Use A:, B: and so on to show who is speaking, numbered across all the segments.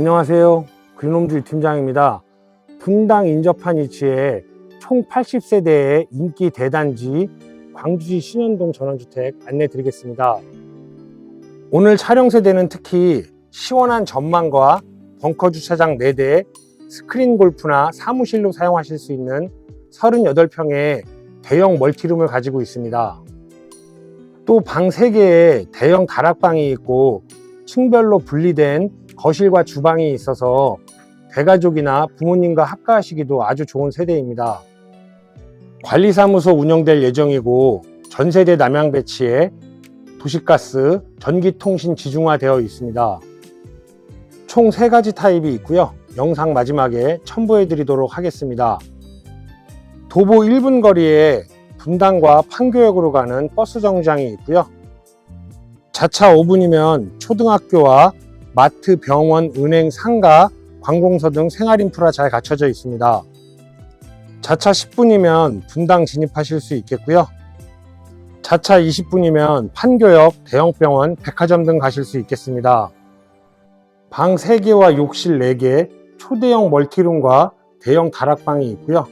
A: 안녕하세요. 그린홈즈 팀장입니다. 분당 인접한 위치에 총 80세대의 인기 대단지 광주시 신현동 전원주택 안내 드리겠습니다. 오늘 촬영 세대는 특히 시원한 전망과 벙커 주차장 4대, 스크린 골프나 사무실로 사용하실 수 있는 38평의 대형 멀티룸을 가지고 있습니다. 또 방 3개에 대형 다락방이 있고 층별로 분리된 거실과 주방이 있어서 대가족이나 부모님과 합가하시기도 아주 좋은 세대입니다. 관리사무소 운영될 예정이고 전세대 남양 배치에 도시가스, 전기통신 지중화되어 있습니다. 총 3가지 타입이 있고요. 영상 마지막에 첨부해 드리도록 하겠습니다. 도보 1분 거리에 분당과 판교역으로 가는 버스 정류장이 있고요. 자차 5분이면 초등학교와 마트, 병원, 은행, 상가, 관공서 등 생활 인프라 잘 갖춰져 있습니다. 자차 10분이면 분당 진입하실 수 있겠고요. 자차 20분이면 판교역, 대형병원, 백화점 등 가실 수 있겠습니다. 방 3개와 욕실 4개, 초대형 멀티룸과 대형 다락방이 있고요.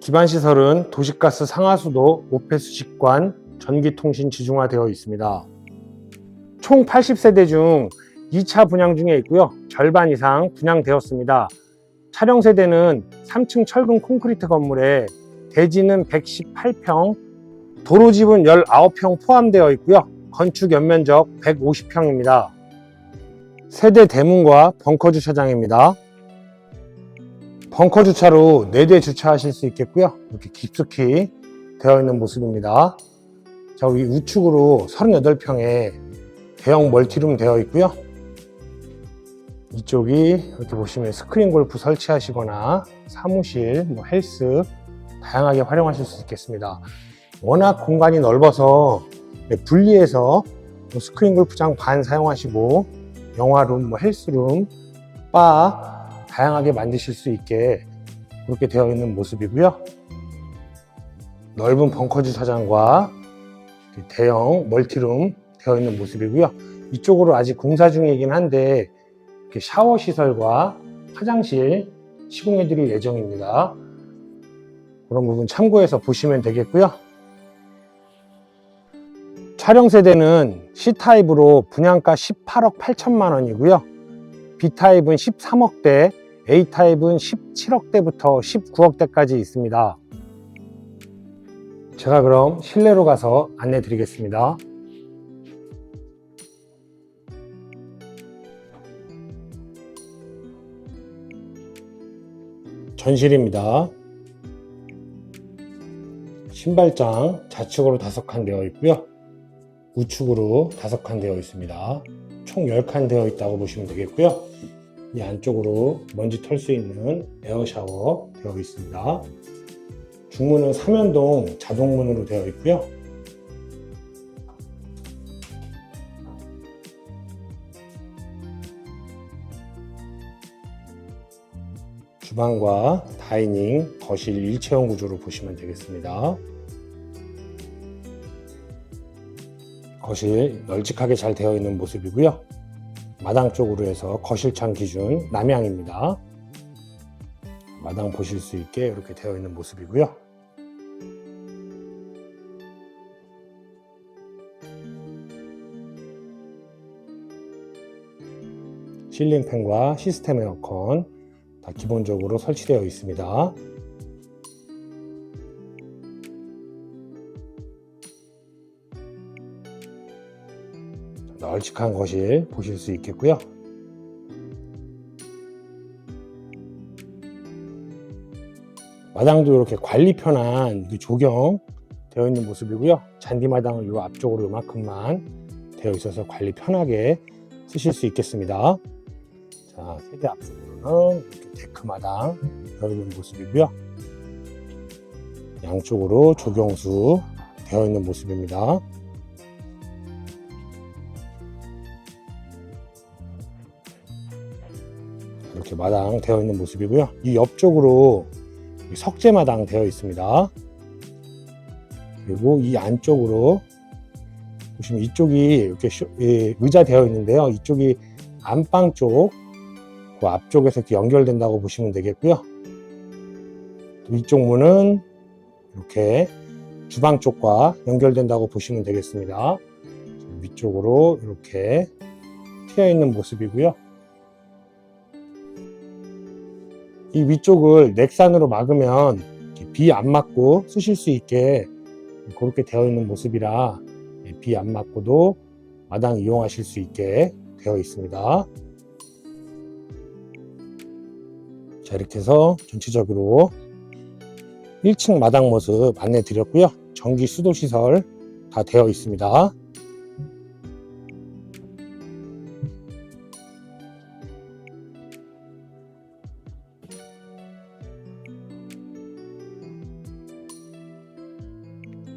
A: 기반 시설은 도시가스 상하수도, 오페수 직관, 전기통신 지중화되어 있습니다. 총 80세대 중 2차 분양 중에 있고요. 절반 이상 분양되었습니다. 촬영 세대는 3층 철근 콘크리트 건물에 대지는 118평, 도로집은 19평 포함되어 있고요. 건축 연면적 150평입니다. 세대 대문과 벙커 주차장입니다. 벙커 주차로 4대 주차하실 수 있겠고요. 이렇게 깊숙이 되어 있는 모습입니다. 자, 우리 우측으로 38평에 대형 멀티룸 되어 있고요. 이쪽이 이렇게 보시면 스크린 골프 설치하시거나 사무실, 뭐 헬스 다양하게 활용하실 수 있겠습니다. 워낙 공간이 넓어서 네, 분리해서 뭐 스크린 골프장 반 사용하시고 영화룸, 뭐 헬스룸, 바 다양하게 만드실 수 있게 그렇게 되어 있는 모습이고요. 넓은 벙커 주차장과 대형 멀티룸 되어 있는 모습이고요. 이쪽으로 아직 공사 중이긴 한데 샤워 시설과 화장실 시공해 드릴 예정입니다. 그런 부분 참고해서 보시면 되겠고요. 촬영 세대는 C타입으로 분양가 18억 8천만 원이고요. B타입은 13억대, A타입은 17억대부터 19억대까지 있습니다. 제가 그럼 실내로 가서 안내 드리겠습니다. 전실입니다. 신발장 좌측으로 다섯 칸 되어 있고요. 우측으로 다섯 칸 되어 있습니다. 총 10칸 되어 있다고 보시면 되겠고요. 이 안쪽으로 먼지 털 수 있는 에어 샤워 되어 있습니다. 중문은 삼연동 자동문으로 되어 있고요. 주방과 다이닝, 거실 일체형 구조로 보시면 되겠습니다. 거실 널찍하게 잘 되어 있는 모습이고요. 마당 쪽으로 해서 거실창 기준 남향입니다. 마당 보실 수 있게 이렇게 되어 있는 모습이고요. 실링팬과 시스템 에어컨 다 기본적으로 설치되어 있습니다. 널찍한 거실 보실 수 있겠고요. 마당도 이렇게 관리 편한 그 조경 되어 있는 모습이고요. 잔디 마당은 이 앞쪽으로 이만큼만 되어 있어서 관리 편하게 쓰실 수 있겠습니다. 자, 세대 앞쪽으로는 이렇게 데크 마당 되어 있는 모습이고요. 양쪽으로 조경수 되어 있는 모습입니다. 이렇게 마당 되어 있는 모습이고요. 이 옆쪽으로 석재 마당 되어 있습니다. 그리고 이 안쪽으로 보시면 이쪽이 이렇게 쇼- 예, 의자 되어 있는데요. 이쪽이 안방 쪽 그 앞쪽에서 이렇게 연결된다고 보시면 되겠고요. 또 이쪽 문은 이렇게 주방 쪽과 연결된다고 보시면 되겠습니다. 위쪽으로 이렇게 트여 있는 모습이고요. 이 위쪽을 넥산으로 막으면 비 안 맞고 쓰실 수 있게 그렇게 되어 있는 모습이라 비 안 맞고도 마당 이용하실 수 있게 되어 있습니다. 자, 이렇게 해서 전체적으로 1층 마당 모습 안내 드렸고요. 전기 수도 시설 다 되어 있습니다.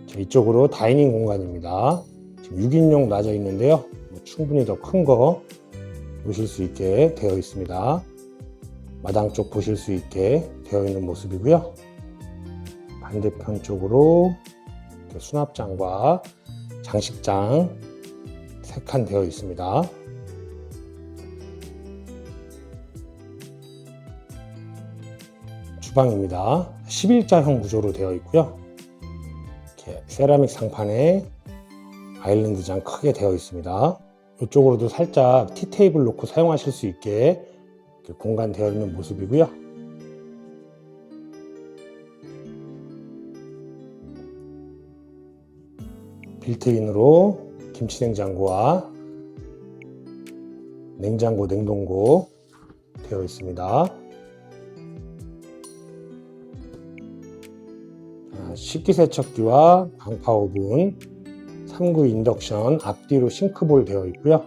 A: 자, 이쪽으로 다이닝 공간입니다. 지금 6인용 놔져 있는데요. 뭐 충분히 더 큰 거 보실 수 있게 되어 있습니다. 마당 쪽 보실 수 있게 되어 있는 모습이고요. 반대편 쪽으로 수납장과 장식장 세 칸 되어 있습니다. 주방입니다. 11자형 구조로 되어 있고요. 이렇게 세라믹 상판에 아일랜드장 크게 되어 있습니다. 이쪽으로도 살짝 티테이블 놓고 사용하실 수 있게 공간 되어 있는 모습이고요. 빌트인으로 김치냉장고와 냉장고, 냉동고 되어 있습니다. 아, 식기세척기와 방파오븐, 3구 인덕션 앞뒤로 싱크볼 되어 있고요.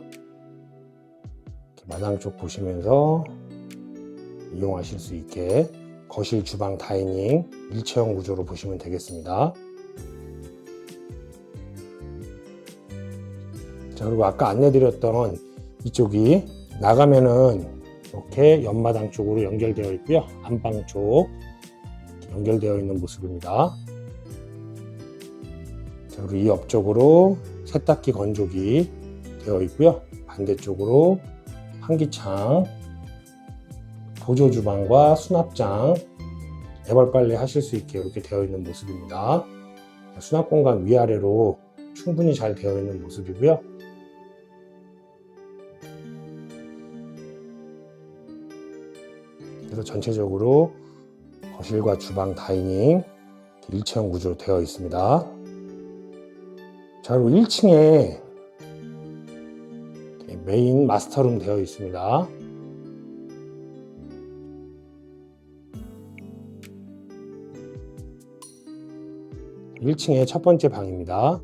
A: 마당 쪽 보시면서 이용하실 수 있게 거실, 주방, 다이닝 일체형 구조로 보시면 되겠습니다. 자, 그리고 아까 안내드렸던 이쪽이 나가면은 이렇게 옆마당 쪽으로 연결되어 있고요. 안방 쪽 연결되어 있는 모습입니다. 자, 그리고 이 옆쪽으로 세탁기 건조기 되어 있고요. 반대쪽으로 환기창, 보조 주방과 수납장, 애벌 빨래 하실 수 있게 이렇게 되어 있는 모습입니다. 수납 공간 위아래로 충분히 잘 되어 있는 모습이고요. 그래서 전체적으로 거실과 주방, 다이닝 일체형 구조로 되어 있습니다. 자, 그리고 1층에 메인 마스터룸 되어 있습니다. 일층의 첫 번째 방입니다.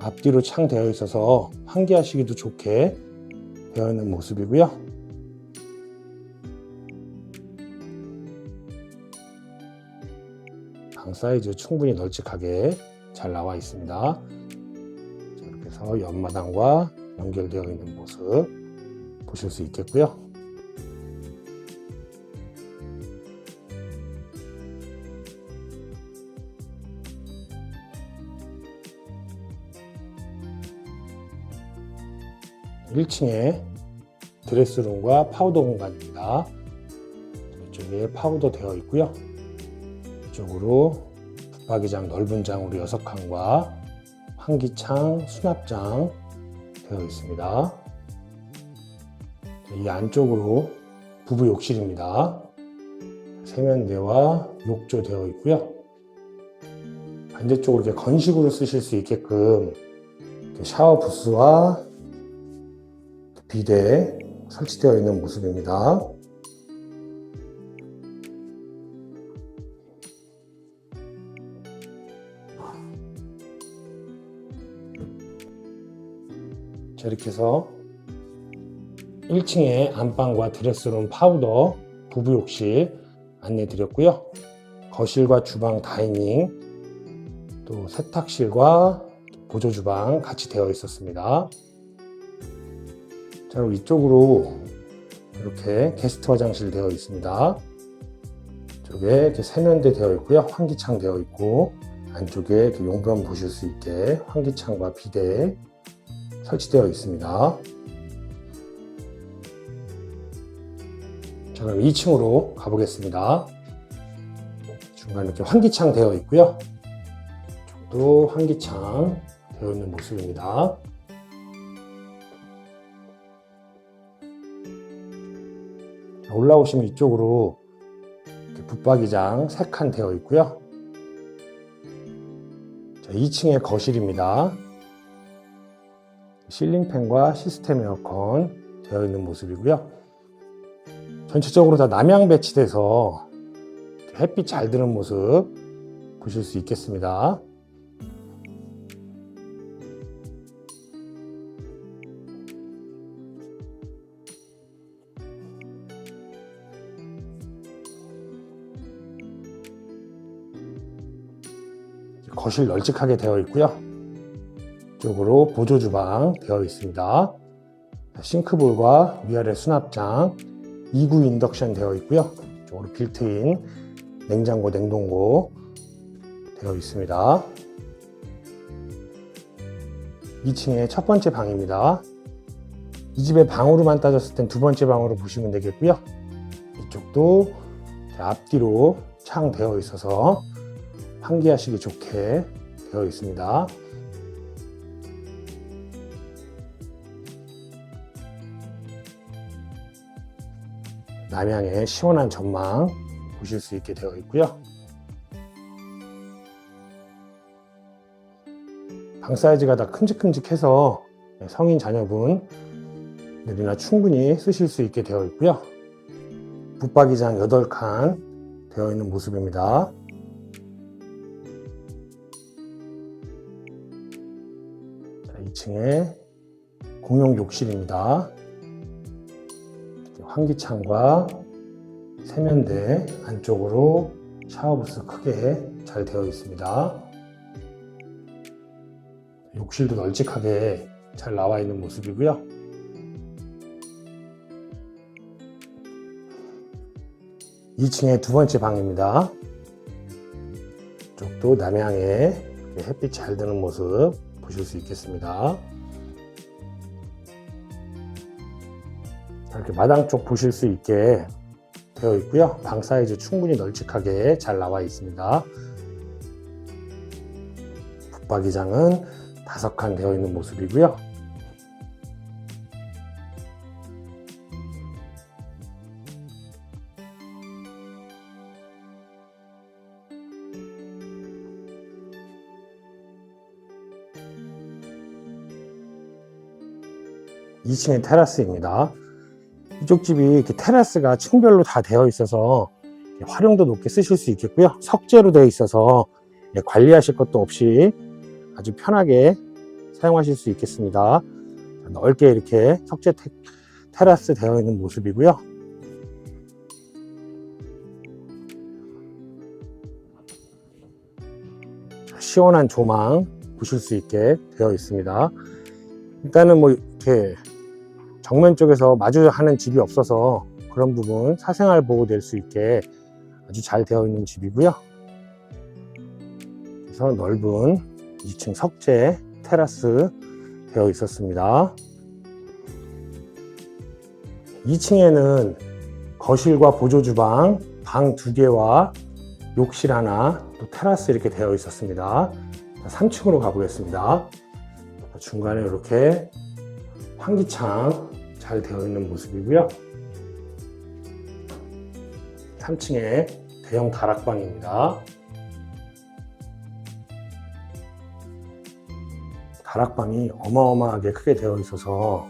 A: 앞뒤로 창 되어 있어서 환기하시기도 좋게 되어 있는 모습이고요. 방 사이즈 충분히 널찍하게 잘 나와 있습니다. 자, 이렇게 해서 옆마당과 연결되어 있는 모습 보실 수 있겠고요. 일층에 드레스룸과 파우더 공간입니다. 이쪽에 파우더 되어 있고요. 이쪽으로 붙박이장 넓은 장으로 6칸과 환기창, 수납장 되어 있습니다. 이 안쪽으로 부부 욕실입니다. 세면대와 욕조 되어 있고요. 반대쪽으로 이렇게 건식으로 쓰실 수 있게끔 샤워 부스와 비대 설치되어 있는 모습입니다. 자, 이렇게 해서 1층에 안방과 드레스룸 파우더 부부욕실 안내 드렸고요. 거실과 주방 다이닝 또 세탁실과 보조 주방 같이 되어 있었습니다. 자, 그리고 이쪽으로 이렇게 게스트 화장실 되어 있습니다. 이쪽에 이렇게 세면대 되어 있고요. 환기창 되어 있고 안쪽에 이렇게 용변 보실 수 있게 환기창과 비대 설치되어 있습니다. 자, 그럼 2층으로 가보겠습니다. 중간에 이렇게 환기창 되어 있고요. 이쪽도 환기창 되어 있는 모습입니다. 올라오시면 이쪽으로 붙박이장 3칸 되어 있고요. 자, 2층에 거실입니다. 실링팬과 시스템 에어컨 되어 있는 모습이고요. 전체적으로 다 남향 배치돼서 햇빛 잘 드는 모습 보실 수 있겠습니다. 거실 널찍하게 되어 있고요. 이쪽으로 보조 주방 되어 있습니다. 싱크볼과 위아래 수납장 2구 인덕션 되어 있고요. 이쪽으로 빌트인 냉장고, 냉동고 되어 있습니다. 2층에 첫 번째 방입니다. 이 집의 방으로만 따졌을 땐 두 번째 방으로 보시면 되겠고요. 이쪽도 앞뒤로 창 되어 있어서 환기하시기 좋게 되어 있습니다. 남향의 시원한 전망 보실 수 있게 되어 있고요. 방 사이즈가 다 큼직큼직해서 성인 자녀분들이나 충분히 쓰실 수 있게 되어 있고요. 붙박이장 8칸 되어 있는 모습입니다. 2층에 공용 욕실입니다. 환기창과 세면대 안쪽으로 샤워부스 크게 잘 되어 있습니다. 욕실도 널찍하게 잘 나와 있는 모습이고요. 이층의두 번째 방입니다. 이쪽도 남향에 햇빛 잘 드는 모습 보실 수 있겠습니다. 이렇게 마당 쪽 보실 수 있게 되어 있고요. 방 사이즈 충분히 널찍하게 잘 나와 있습니다. 붙박이장은 다섯 칸 되어 있는 모습이고요. 이층의 테라스입니다. 이쪽 집이 이렇게 테라스가 층별로 다 되어 있어서 활용도 높게 쓰실 수 있겠고요. 석재로 되어 있어서 관리하실 것도 없이 아주 편하게 사용하실 수 있겠습니다. 넓게 이렇게 석재 테, 테라스 되어 있는 모습이고요. 시원한 조망 보실 수 있게 되어 있습니다. 일단은 뭐 이렇게 정면 쪽에서 마주하는 집이 없어서 그런 부분 사생활 보호될 수 있게 아주 잘 되어 있는 집이고요. 그래서 넓은 2층 석재 테라스 되어 있었습니다. 2층에는 거실과 보조 주방, 방 두 개와 욕실 하나, 또 테라스 이렇게 되어 있었습니다. 3층으로 가보겠습니다. 중간에 이렇게 환기창 잘 되어 있는 모습이고요. 3층에 대형 다락방입니다. 다락방이 어마어마하게 크게 되어 있어서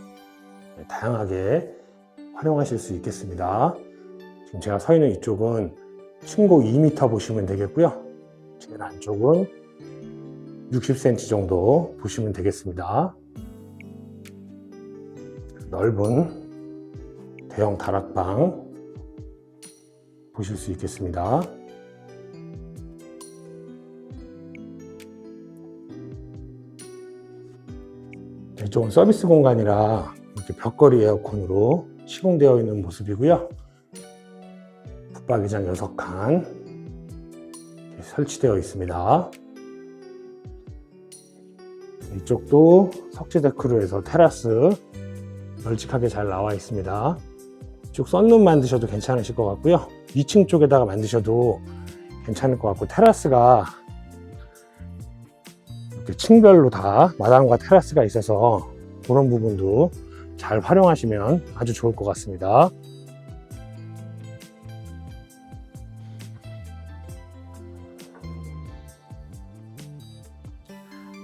A: 다양하게 활용하실 수 있겠습니다. 지금 제가 서 있는 이쪽은 층고 2m 보시면 되겠고요. 제일 안쪽은 60cm 정도 보시면 되겠습니다. 넓은 대형 다락방 보실 수 있겠습니다. 이쪽은 서비스 공간이라 이렇게 벽걸이 에어컨으로 시공되어 있는 모습이고요. 붙박이장 6칸 설치되어 있습니다. 이쪽도 석재 데크로 해서 테라스 널찍하게 잘 나와 있습니다. 이쪽 썬룸 만드셔도 괜찮으실 것 같고요. 2층 쪽에다가 만드셔도 괜찮을 것 같고 테라스가 이렇게 층별로 다 마당과 테라스가 있어서 그런 부분도 잘 활용하시면 아주 좋을 것 같습니다.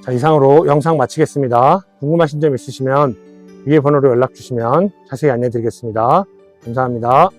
A: 자, 이상으로 영상 마치겠습니다. 궁금하신 점 있으시면 위에 번호로 연락 주시면 자세히 안내 드리겠습니다. 감사합니다.